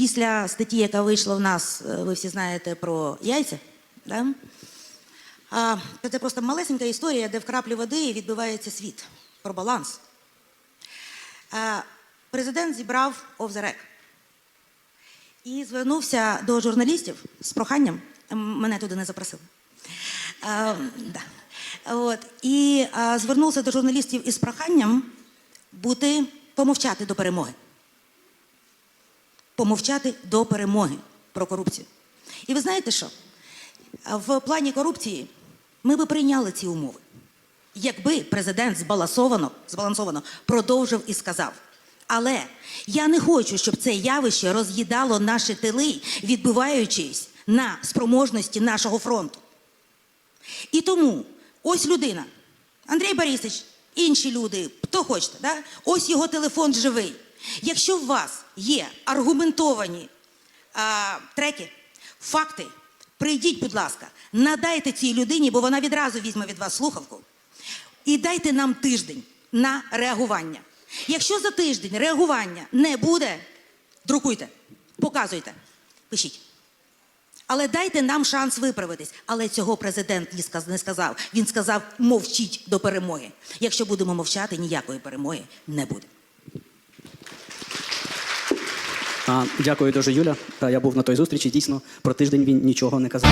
після статті, яка вийшла в нас, е, ви всі знаєте про яйця. Да? А, це просто малесенька історія, де в краплі води відбивається світ про баланс. А, президент зібрав the і звернувся до журналістів з проханням. Мене туди не запросили. А, да. От. І а, звернувся до журналістів із проханням бути помовчати до перемоги. Помовчати до перемоги про корупцію. І ви знаєте що? В плані корупції ми би прийняли ці умови, якби президент збалансовано, збалансовано продовжив і сказав. Але я не хочу, щоб це явище роз'їдало наші тили, відбиваючись на спроможності нашого фронту. І тому ось людина, Андрій Борисович, інші люди, хто хочете, да? ось його телефон живий. Якщо у вас є аргументовані а, треки, факти, прийдіть, будь ласка, надайте цій людині, бо вона відразу візьме від вас слухавку. І дайте нам тиждень на реагування. Якщо за тиждень реагування не буде, друкуйте, показуйте, пишіть. Але дайте нам шанс виправитись. Але цього президент не сказав. Він сказав: мовчіть до перемоги. Якщо будемо мовчати, ніякої перемоги не буде. А, дякую дуже, Юля. Я був на той зустрічі. Дійсно, про тиждень він нічого не казав.